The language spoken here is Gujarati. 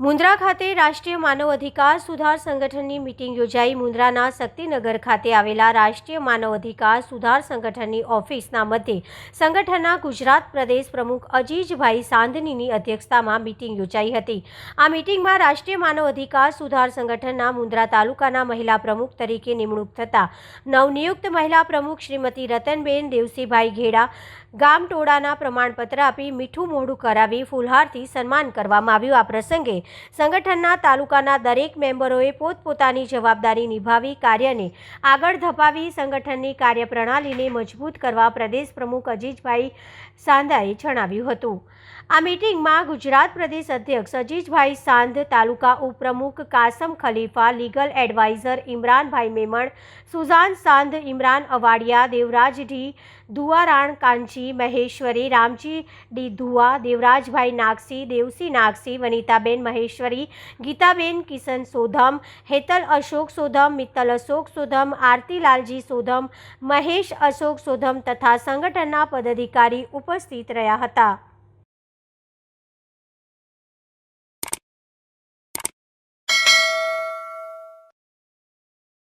મુન્દ્રા ખાતે રાષ્ટ્રીય માનવ અધિકાર સુધાર સંગઠનની મિટિંગ યોજાઈ. મુન્દ્રાના શક્તિનગર ખાતે આવેલા રાષ્ટ્રીય માનવ અધિકાર સુધાર સંગઠનની ઓફિસના મધ્યે સંગઠનના ગુજરાત પ્રદેશ પ્રમુખ અજીજભાઈ સાંધનીની અધ્યક્ષતામાં મિટિંગ યોજાઈ હતી. આ મિટિંગમાં રાષ્ટ્રીય માનવ અધિકાર સુધાર સંગઠનના મુન્દ્રા તાલુકાના મહિલા પ્રમુખ તરીકે નિમણૂક થતા નવનિયુક્ત મહિલા પ્રમુખ શ્રીમતી રતનબેન દેવસીભાઈ ઘેડા ગામટોળાના પ્રમાણપત્ર આપી મીઠું મોઢું કરાવી ફૂલહારથી સન્માન કરવામાં આવ્યું. આ પ્રસંગે સંગઠનના તાલુકાના દરેક મેમ્બરોએ પોતપોતાની જવાબદારી નિભાવી કાર્યને આગળ ધપાવી સંગઠનની કાર્યપ્રણાલીને મજબૂત કરવા પ્રદેશ પ્રમુખ અજીજભાઈ સાંધાએ જણાવ્યું હતું. આ મિટિંગમાં ગુજરાત પ્રદેશ અધ્યક્ષ અજીજભાઈ સાંધ, તાલુકા ઉપપ્રમુખ Kasam Khalifa, legal adviser Imranbhai Memon, Suzanne Sandh, Imran Awadiya, Devraj D ધુવારાણ Kanchi, Maheshwari Ramji D ધુઆ દેવરાજભાઈ નાગસી, દેવસી નાગસી, વનિતાબેન મહેશ્વરી, ગીતાબેન કિશન સોધમ, હેતલ અશોક સોધમ, મિત્તલ અશોક સોધમ આરતીલાલજી સોધમ, મહેશ અશોક સોધમ તથા સંગઠનના પદાધિકારી ઉપસ્થિત રહ્યા હતા.